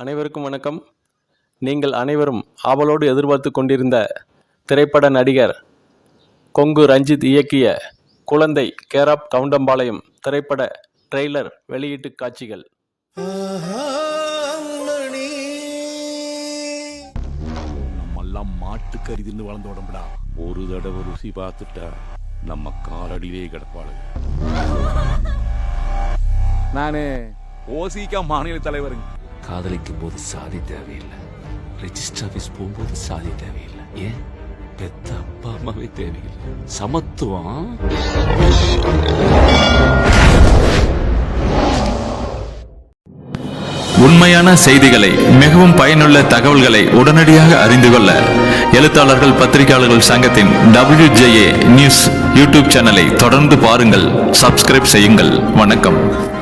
அனைவருக்கும் வணக்கம். நீங்கள் அனைவரும் ஆவலோடு எதிர்பார்த்து கொண்டிருந்த திரைப்பட நடிகர் கொங்கு ரஞ்சித் இயக்கிய குழந்தை கேராப் கவுண்டம்பாளையம் திரைப்பட ட்ரெய்லர் வெளியீட்டு காட்சிகள். நம்மெல்லாம் மாட்டுக்கறி தின்னு வளர்ந்த உடம்புடா. ஒரு தடவை ருசி பார்த்துட்டா நம்ம காலடியிலே கிடப்பாளுங்க. நானு ஓசிக்கா மாநில தலைவருங்க. காதலிக்கும் போது சாதி தேவையில்லை. ரெஜிஸ்டர் ஆஃபீஸ் போகும்போது சாதி தேவையில்லை. ஏன்? பெத்த அப்பா அம்மாவே தேவையில்லை. சமத்துவம். உண்மையான செய்திகளை மிகவும் பயனுள்ள தகவல்களை உடனடியாக அறிந்து கொள்ள எழுத்தாளர்கள் பத்திரிகையாளர்கள் சங்கத்தின் WJA நியூஸ் யூடியூப் சேனலை தொடர்ந்து பாருங்கள். சப்ஸ்கிரைப் செய்யுங்கள். வணக்கம்.